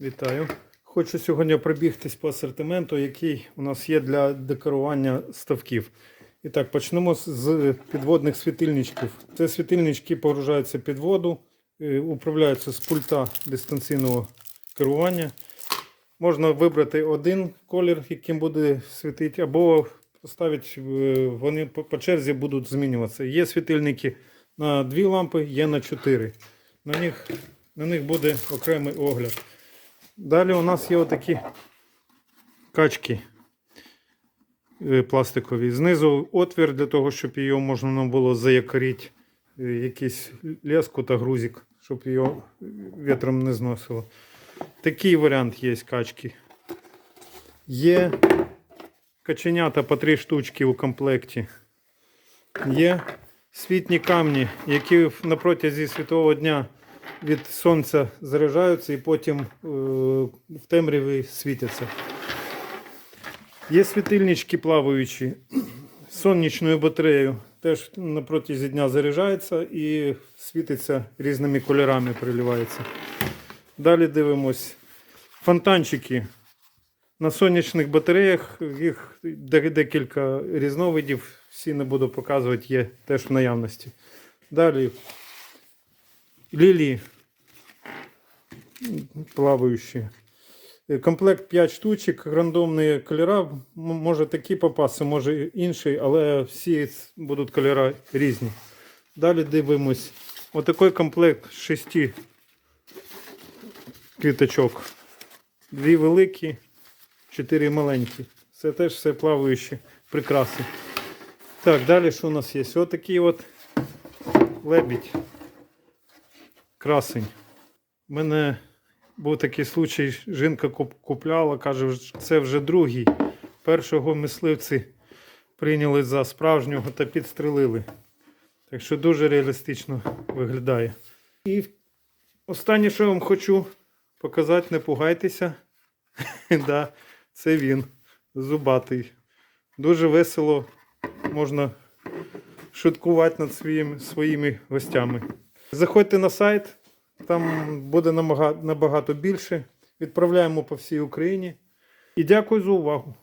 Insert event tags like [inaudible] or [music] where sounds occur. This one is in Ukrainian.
Вітаю. Хочу сьогодні пробігтись по асортименту, який у нас є для декорування ставків. І так, почнемо з- підводних світильничків. Це світильнички погружаються під воду, е, управляються з пульта дистанційного керування. Можна вибрати один колір, яким буде світити, або поставити, е, вони по черзі будуть змінюватися. Є світильники на дві лампи, є на чотири. На них, на них буде окремий огляд. Далі у нас є отакі качки е, пластикові. Знизу отвір для того, щоб його можна було заякорити е, якийсь леску та грузик, щоб його вітром не зносило. Такий варіант є качки. Є каченята по три штучки у комплекті. Є світні камні, які на протязі світового дня від сонця заряджаються і потім е, в темряві світяться. Є світильнички плаваючі сонячною батареєю. Теж на протязі дня заряджається і світиться різними кольорами, переливається. Далі дивимось фонтанчики. На сонячних батареях їх декілька різновидів, всі не буду показувати, є теж в наявності. Далі лілії плаваючі. Е, Комплект 5 штучок, рандомні кольори. М- Може такі попасти, може інший, але всі будуть кольори різні. Далі дивимось. Отакий комплект з 6 квіточок. Дві великі, чотири маленькі. Це теж все плаваючі прикраси. Так, далі що у нас є? Отакий от лебідь. Красень. У мене був такий случай, жінка купляла, каже, «Вже- це вже другий. Першого мисливці прийняли за справжнього та підстрелили. Так що дуже реалістично виглядає. І останнє, що я вам хочу показати, не пугайтеся. [laughs] да, це він, зубатий. Дуже весело можна шуткувати над своїми, своїми гостями. Заходьте на сайт, там буде набагато більше. Відправляємо по всій Україні. І дякую за увагу.